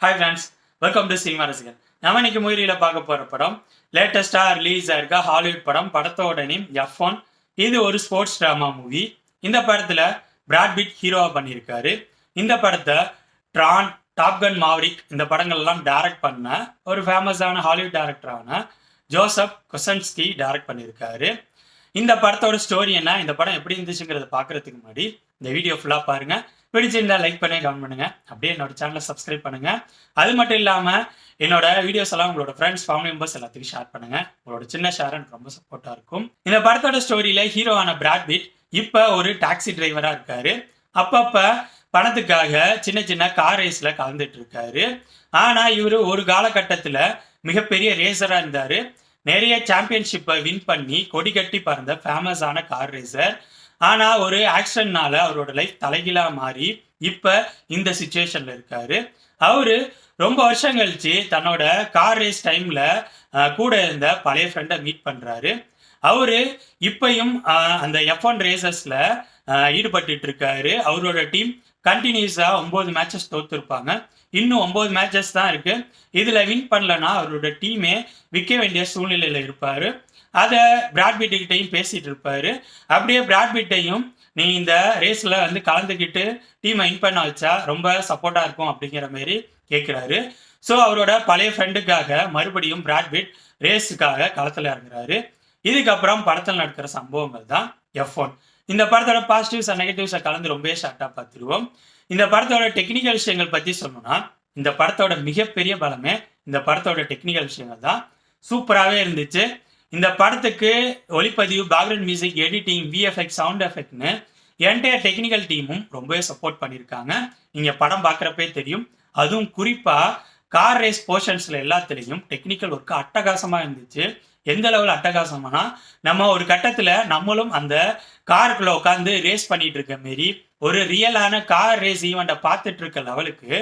Hi friends welcome to cinema ரசிகர் நம்ம இன்னைக்கு மூவியில் பார்க்க போகிற படம் லேட்டஸ்டாக ரிலீஸ் ஆயிருக்க ஹாலிவுட் படம் படத்தோட நேம் எஃப் ஒன் இது ஒரு ஸ்போர்ட்ஸ் ட்ராமா மூவி இந்த படத்தில் பிராட்பிட் ஹீரோவாக பண்ணியிருக்காரு. இந்த படத்தை ட்ரான் டாப்கன் மாவரிக் இந்த படங்கள்லாம் டைரக்ட் பண்ண ஒரு ஃபேமஸான ஹாலிவுட் டேரக்டரான ஜோசப் கொசன்ஸ்கி டைரக்ட் பண்ணியிருக்காரு. இந்த படத்தோட ஸ்டோரி என்ன? இந்த படம் எப்படி இருந்துச்சுங்கிறத பார்க்குறதுக்கு முன்னாடி இந்த வீடியோ ஃபுல்லாக பாருங்கள் பிடிச்சிருந்தா லைக் பண்ணி கமெண்ட் பண்ணுங்க. அப்படியே என்னோட சேனலை சப்ஸ்கிரைப் பண்ணுங்க. அது மட்டும் இல்லாமல் என்னோட வீடியோஸ் எல்லாம் உங்களோட ஃப்ரெண்ட்ஸ் ஃபேமிலி மெம்பர்ஸ் எல்லாத்துக்கும் ஷேர் பண்ணுங்க. உங்களோட சின்ன ஷேர் எனக்கு ரொம்ப சப்போர்ட்டாக இருக்கும். இந்த படத்தோட ஸ்டோரியில ஹீரோவான பிராட்பிட் இப்போ ஒரு டாக்ஸி டிரைவராக இருக்காரு. அப்பப்போ பணத்துக்காக சின்ன சின்ன கார் ரேஸில் கலந்துட்டு இருக்காரு. ஆனால் இவர் ஒரு காலகட்டத்தில் மிகப்பெரிய ரேசராக இருந்தார். நிறைய சாம்பியன்ஷிப்பை வின் பண்ணி கொடி கட்டி பறந்த ஃபேமஸான கார் ரேசர் ஆனால் ஒரு ஆக்சிடென்ட்னால அவரோட லைஃப் தலைகீழாக மாறி இப்போ இந்த சுச்சுவேஷனில் இருக்காரு. அவர் ரொம்ப வருஷம் கழிச்சு தன்னோட கார் ரேஸ் டைமில் கூட இருந்த பழைய ஃப்ரெண்டை மீட் பண்ணுறாரு அவர் இப்பையும் அந்த எஃப் ஒன் ரேசஸில் ஈடுபட்டு இருக்காரு. அவரோட டீம் கண்டினியூஸாக ஒம்பது மேட்சஸ் தோத்துருப்பாங்க. இன்னும் ஒம்பது மேட்சஸ் தான் இருக்குது இதில் வின் பண்ணலன்னா அவரோட டீமே விற்க வேண்டிய சூழ்நிலையில் இருப்பார். அதை பிராட்பிட்டுக்கிட்டையும் பேசிகிட்டு இருப்பாரு. அப்படியே பிராட்பிட்டையும் நீ இந்த ரேஸில் வந்து கலந்துக்கிட்டு டீமை வின் பண்ண வச்சா ரொம்ப சப்போர்ட்டாக இருக்கும் அப்படிங்கிற மாதிரி கேட்குறாரு ஸோ அவரோட பழைய ஃப்ரெண்டுக்காக மறுபடியும் பிராட்பிட் ரேஸுக்காக களத்தில் இறங்குறாரு. இதுக்கப்புறம் படத்தில் நடக்கிற சம்பவங்கள் தான் எஃப் ஒன் இந்த படத்தோட பாசிட்டிவ்ஸ் அண்ட் நெகட்டிவ்ஸை கலந்து ரொம்பவே ஷார்ட்டாக பார்த்துருவோம். இந்த படத்தோட டெக்னிக்கல் விஷயங்கள் பற்றி சொல்லணும்னா இந்த படத்தோட மிகப்பெரிய பலமே இந்த படத்தோட டெக்னிக்கல் விஷயங்கள் தான். சூப்பராகவே இருந்துச்சு. இந்த படத்துக்கு ஒளிப்பதிவு background music editing VFX sound எஃபெக்ட்னு entire technical டீமும் ரொம்பவே சப்போர்ட் பண்ணியிருக்காங்க நீங்கள் படம் பார்க்குறப்பே தெரியும். அதுவும் குறிப்பாக கார் ரேஸ் போர்ஷன்ஸில் எல்லாத்துலேயும் டெக்னிக்கல் ஒர்க்கு அட்டகாசமாக இருந்துச்சு. எந்த லெவல் அட்டகாசமானா நம்ம ஒரு கட்டத்தில் நம்மளும் அந்த காருக்குள்ள உட்காந்து ரேஸ் பண்ணிட்டு இருக்க மாரி ஒரு ரியலான கார் ரேஸ் ஈவெண்ட்டை பார்த்துட்டு இருக்க லெவலுக்கு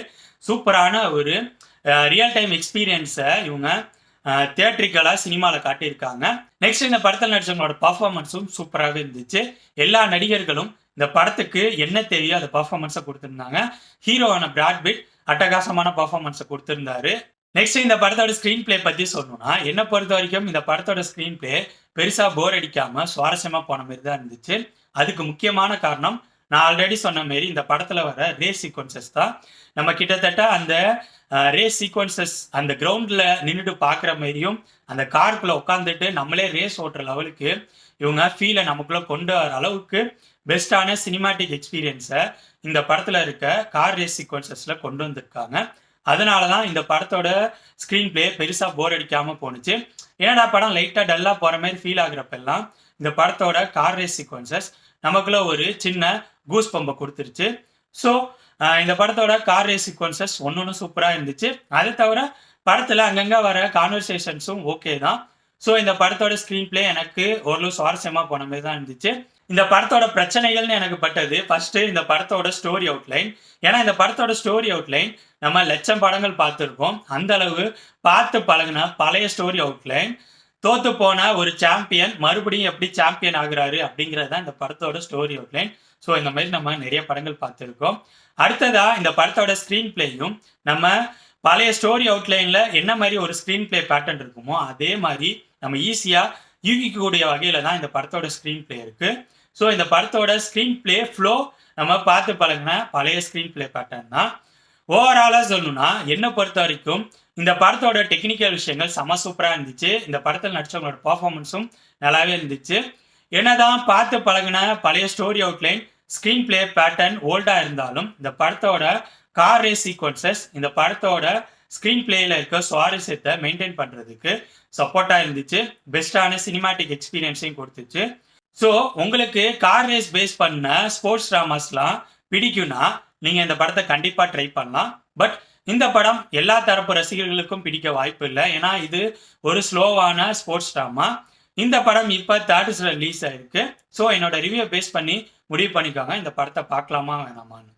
சூப்பரான ஒரு ரியல் டைம் எக்ஸ்பீரியன்ஸை இவங்க தியேட்ரிக்கலாக சினிமாவில் காட்டியிருக்காங்க. நெக்ஸ்ட் இந்த படத்தில் நடிச்சவங்களோட பர்ஃபார்மன்ஸும் சூப்பராகவே இருந்துச்சு. எல்லா நடிகர்களும் இந்த படத்துக்கு என்ன தேவையோ அந்த பர்ஃபார்மன்ஸை கொடுத்துருந்தாங்க. ஹீரோவான பிராட்பிட் அட்டகாசமான பர்ஃபார்மன்ஸை கொடுத்துருந்தாரு. நெக்ஸ்ட் இந்த படத்தோட ஸ்க்ரீன் ப்ளே பற்றி சொல்லணும்னா என்னை பொறுத்த வரைக்கும் இந்த படத்தோட ஸ்க்ரீன் ப்ளே பெருசாக போர் அடிக்காமல் சுவாரஸ்யமாக போன மாதிரி தான் இருந்துச்சு. அதுக்கு முக்கியமான காரணம் நான் ஆல்ரெடி சொன்ன மாரி இந்த படத்தில் வர ரேஸ் சீக்வன்சஸ் தான். நம்ம கிட்டத்தட்ட அந்த ரேஸ் சீக்வன்சஸ் அந்த கிரவுண்டில் நின்றுட்டு பார்க்குற மாதிரியும் அந்த காருக்குள்ளே உட்காந்துட்டு நம்மளே ரேஸ் ஓட்டுற லெவலுக்கு இவங்க ஃபீலை நமக்குள்ளே கொண்டு வர அளவுக்கு பெஸ்ட்டான சினிமாட்டிக் எக்ஸ்பீரியன்ஸை இந்த படத்தில் இருக்க கார் ரேஸ் சீக்வன்சஸில் கொண்டு வந்திருக்காங்க. அதனால தான் இந்த படத்தோட ஸ்க்ரீன் பிளே பெருசாக போர் அடிக்காமல் போணுச்சு. ஏன்னா படம் லைட்டாக டல்லாக போகிற மாதிரி ஃபீல் ஆகுறப்பெல்லாம் இந்த படத்தோட கார் ரேஸ் சீக்வன்சஸ் நமக்குள்ள ஒரு சின்ன கூஸ் பம்பை கொடுத்துருச்சு. ஸோ இந்த படத்தோட கார் ரேஸ் சீக்வன்சஸ் ஒன்று ஒன்று சூப்பராக இருந்துச்சு. அதை தவிர படத்தில் அங்கங்கே வர கான்வர்சேஷன்ஸும் ஓகே தான். ஸோ இந்த படத்தோட ஸ்க்ரீன் பிளே எனக்கு ஓரளவு சுவாரஸ்யமாக போன மாதிரி தான் இருந்துச்சு. இந்த படத்தோட பிரச்சனைகள்னு எனக்கு பட்டது. ஃபர்ஸ்ட் இந்த படத்தோட ஸ்டோரி அவுட்லைன் ஏன்னா இந்த படத்தோட ஸ்டோரி அவுட்லைன் நம்ம லட்சம் படங்கள் பார்த்துருக்கோம். அந்த அளவு பார்த்து பழகின பழைய ஸ்டோரி அவுட்லைன் தோத்து போன ஒரு சாம்பியன் மறுபடியும் எப்படி சாம்பியன் ஆகுறாரு அப்படிங்கிறது தான் இந்த படத்தோட ஸ்டோரி அவுட்லைன் ஸோ இந்த மாதிரி நம்ம நிறைய படங்கள் பார்த்துருக்கோம். அடுத்ததா இந்த படத்தோட ஸ்க்ரீன் பிளேயும் நம்ம பழைய ஸ்டோரி அவுட்லைனில் என்ன மாதிரி ஒரு ஸ்க்ரீன் பிளே பேட்டர்ன் இருக்குமோ அதே மாதிரி நம்ம ஈஸியாக யூகிக்கக்கூடிய வகையில் தான் இந்த படத்தோட ஸ்க்ரீன் பிளே இருக்கு. ஸோ இந்த படத்தோட ஸ்க்ரீன் பிளே ஃப்ளோ நம்ம பார்த்து பழகின பழைய ஸ்க்ரீன் பிளே பேட்டர்ன் தான். ஓவராலாக சொல்லணும்னா என்னை பொறுத்த வரைக்கும் இந்த படத்தோட டெக்னிக்கல் விஷயங்கள் செம சூப்பராக இருந்துச்சு. இந்த படத்தில் நடிச்சவங்களோட பர்ஃபார்மன்ஸும் நல்லாவே இருந்துச்சு. என்னதான் பார்த்து பழகின பழைய story outline screenplay pattern ஓல்டாக இருந்தாலும் இந்த படத்தோட கார் ரேஸ் சீக்வன்சஸ் இந்த படத்தோட ஸ்க்ரீன் பிளேயில் இருக்க சுவாரஸ்யத்தை மெயின்டைன் பண்ணுறதுக்கு சப்போர்ட்டாக இருந்துச்சு. பெஸ்ட்டான சினிமாட்டிக் எக்ஸ்பீரியன்ஸையும் கொடுத்துச்சு. ஸோ உங்களுக்கு கார் ரேஸ் பேஸ் பண்ண ஸ்போர்ட்ஸ் ட்ராமாஸ்லாம் பிடிக்கும்னா நீங்கள் இந்த படத்தை கண்டிப்பாக ட்ரை பண்ணலாம். பட் இந்த படம் எல்லா தரப்பு ரசிகர்களுக்கும் பிடிக்க வாய்ப்பு இல்லை. ஏன்னா இது ஒரு ஸ்லோவான ஸ்போர்ட்ஸ் ட்ராமா இந்த படம் இப்போ தேட்டர்ஸ் ரிலீஸ் ஆயிருக்கு. ஸோ என்னோட ரிவ்யூ பேஸ் பண்ணி முடிவு பண்ணிக்கோங்க. இந்த படத்தை பார்க்கலாமா வேணாமான்னு.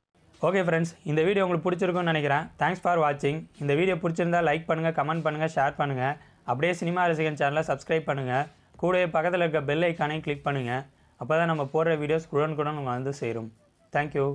ஓகே ஃப்ரெண்ட்ஸ் இந்த வீடியோ உங்களுக்கு பிடிச்சிருக்கும்னு நினைக்கிறேன். தேங்க்ஸ் ஃபார் வாட்சிங் இந்த வீடியோ பிடிச்சிருந்தா லைக் பண்ணுங்கள் கமெண்ட் பண்ணுங்கள் ஷேர் பண்ணுங்கள் அப்படியே சினிமா ரசிகன் சேனலை சப்ஸ்கிரைப் பண்ணுங்கள் கூடவே பக்கத்தில் இருக்க பெல் ஐக்கானையும் கிளிக் பண்ணுங்கள் அப்போ தான் நம்ம போடுற வீடியோஸ் குடன் குடன் வந்து சேரும். தேங்க்யூ